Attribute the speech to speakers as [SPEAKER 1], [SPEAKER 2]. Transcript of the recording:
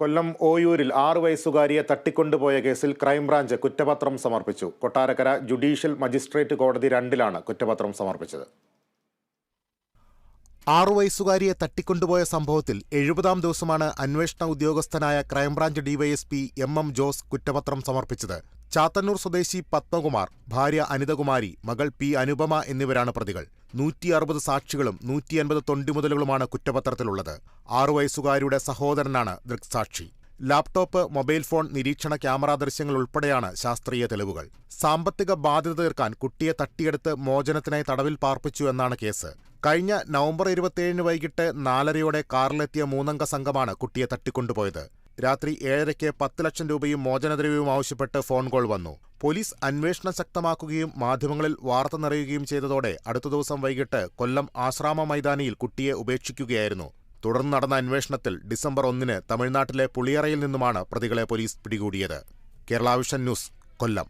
[SPEAKER 1] കൊല്ലം ഓയൂരിൽ ആറു വയസ്സുകാരിയെ തട്ടിക്കൊണ്ടുപോയ കേസിൽ ക്രൈംബ്രാഞ്ച് കുറ്റപത്രം സമർപ്പിച്ചു. കൊട്ടാരക്കര ജുഡീഷ്യൽ മജിസ്ട്രേറ്റ് കോടതി രണ്ടിലാണ് കുറ്റപത്രം സമർപ്പിച്ചത്.
[SPEAKER 2] ആറു വയസ്സുകാരിയെ തട്ടിക്കൊണ്ടുപോയ സംഭവത്തിൽ എഴുപതാം ദിവസമാണ് അന്വേഷണ ഉദ്യോഗസ്ഥനായ crime branch DYSP M M Jose കുറ്റപത്രം സമർപ്പിച്ചത്. ചാത്തന്നൂർ സ്വദേശി പത്മകുമാർ ഭാര്യ അനിതകുമാരി മകൾ പി അനുപമ എന്നിവരാണ് പ്രതികൾ. നൂറ്റി അറുപത് സാക്ഷികളും നൂറ്റി അൻപത് തൊണ്ടിമുതലുകളുമാണ് കുറ്റപത്രത്തിലുള്ളത്. ആറു വയസ്സുകാരിയുടെ സഹോദരനാണ് ദൃക്സാക്ഷി. ലാപ്ടോപ്പ് മൊബൈൽ ഫോൺ നിരീക്ഷണ ക്യാമറ ദൃശ്യങ്ങൾ ഉൾപ്പെടെയാണ് ശാസ്ത്രീയ തെളിവുകൾ. സാമ്പത്തിക ബാധ്യത തീർക്കാൻ കുട്ടിയെ തട്ടിയെടുത്ത് മോചനത്തിനായി തടവിൽ പാർപ്പിച്ചു എന്നാണ് കേസ്. കഴിഞ്ഞ നവംബർ ഇരുപത്തിയേഴിന് വൈകിട്ട് നാലരയോടെ കാറിലെത്തിയ മൂന്നംഗ സംഘമാണ് കുട്ടിയെ തട്ടിക്കൊണ്ടുപോയത്. രാത്രി ഏഴരയ്ക്ക് പത്ത് ലക്ഷം രൂപയും മോചനദ്രവ്യവും ആവശ്യപ്പെട്ട് ഫോൺ കോൾ വന്നു. പോലീസ് അന്വേഷണം ശക്തമാക്കുകയും മാധ്യമങ്ങളിൽ വാർത്ത നിറയുകയും ചെയ്തതോടെ അടുത്ത ദിവസം വൈകിട്ട് കൊല്ലം ആശ്രാമ മൈതാനിയിൽ കുട്ടിയെ ഉപേക്ഷിക്കുകയായിരുന്നു. തുടർന്ന് നടന്ന അന്വേഷണത്തിൽ ഡിസംബർ ഒന്നിന് തമിഴ്നാട്ടിലെ പുളിയറയിൽ നിന്നുമാണ് പ്രതികളെ പോലീസ് പിടികൂടിയത്. കേരളാവിഷൻ ന്യൂസ് കൊല്ലം.